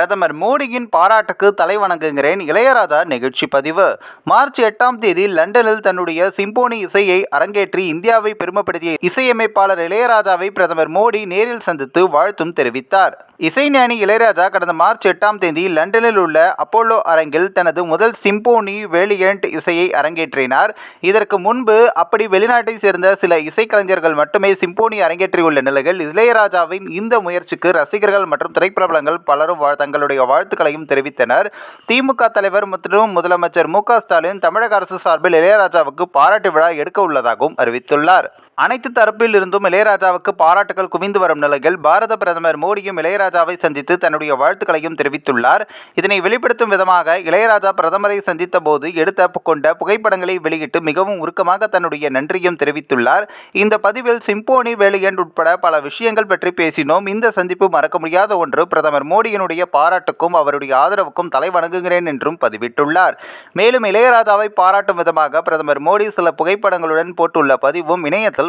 பிரதமர் மோடியின் பாராட்டுக்கு தலைவணங்குகிறேன் இளையராஜா நிகழ்ச்சி பதிவு. மார்ச் எட்டாம் தேதி லண்டனில் தன்னுடைய சிம்போனி இசையை அரங்கேற்றி இந்தியாவை பெருமைப்படுத்திய இசையமைப்பாளர் இளையராஜாவை பிரதமர் மோடி நேரில் சந்தித்து வாழ்த்தும் தெரிவித்தார். இசைஞானி இளையராஜா கடந்த மார்ச் எட்டாம் தேதி லண்டனில் உள்ள அப்போலோ அரங்கில் தனது முதல் சிம்போனி வேலியண்ட் இசையை அரங்கேற்றினார். இதற்கு முன்பு அப்படி வெளிநாட்டை சேர்ந்த சில இசைக்கலைஞர்கள் மட்டுமே சிம்போனி அரங்கேற்றியுள்ள நிலையில் இளையராஜாவின் இந்த முயற்சிக்கு ரசிகர்கள் மற்றும் திரைப்பிரபலங்கள் பலரும் வாழ்- தங்களுடைய வாழ்த்துக்களையும் தெரிவித்தனர். திமுக தலைவர் மற்றும் முதலமைச்சர் மு க ஸ்டாலின் தமிழக அரசு சார்பில் இளையராஜாவுக்கு பாராட்டு விழா எடுக்க உள்ளதாகவும் அறிவித்துள்ளார். அனைத்து தரப்பில் இருந்தும் இளையராஜாவுக்கு பாராட்டுகள் குவிந்து வரும் நிலையில் பாரத பிரதமர் மோடியும் இளையராஜாவை சந்தித்து தன்னுடைய வாழ்த்துக்களையும் தெரிவித்துள்ளார். இதனை வெளிப்படுத்தும் விதமாக இளையராஜா பிரதமரை சந்தித்த போது எடுத்த கொண்ட புகைப்படங்களை வெளியிட்டு மிகவும் உருக்கமாக தன்னுடைய நன்றியும் தெரிவித்துள்ளார். இந்த பதிவில் சிம்போனி வேலியன் உட்பட பல விஷயங்கள் பற்றி பேசினோம். இந்த சந்திப்பு மறக்க முடியாத ஒன்று பிரதமர் மோடியினுடைய பாராட்டுக்கும் அவருடைய ஆதரவுக்கும் தலை வணங்குகிறேன் என்றும் பதிவிட்டுள்ளார். மேலும் இளையராஜாவை பாராட்டும் விதமாக பிரதமர் மோடி சில புகைப்படங்களுடன் போட்டுள்ள பதிவும் இணையத்தில்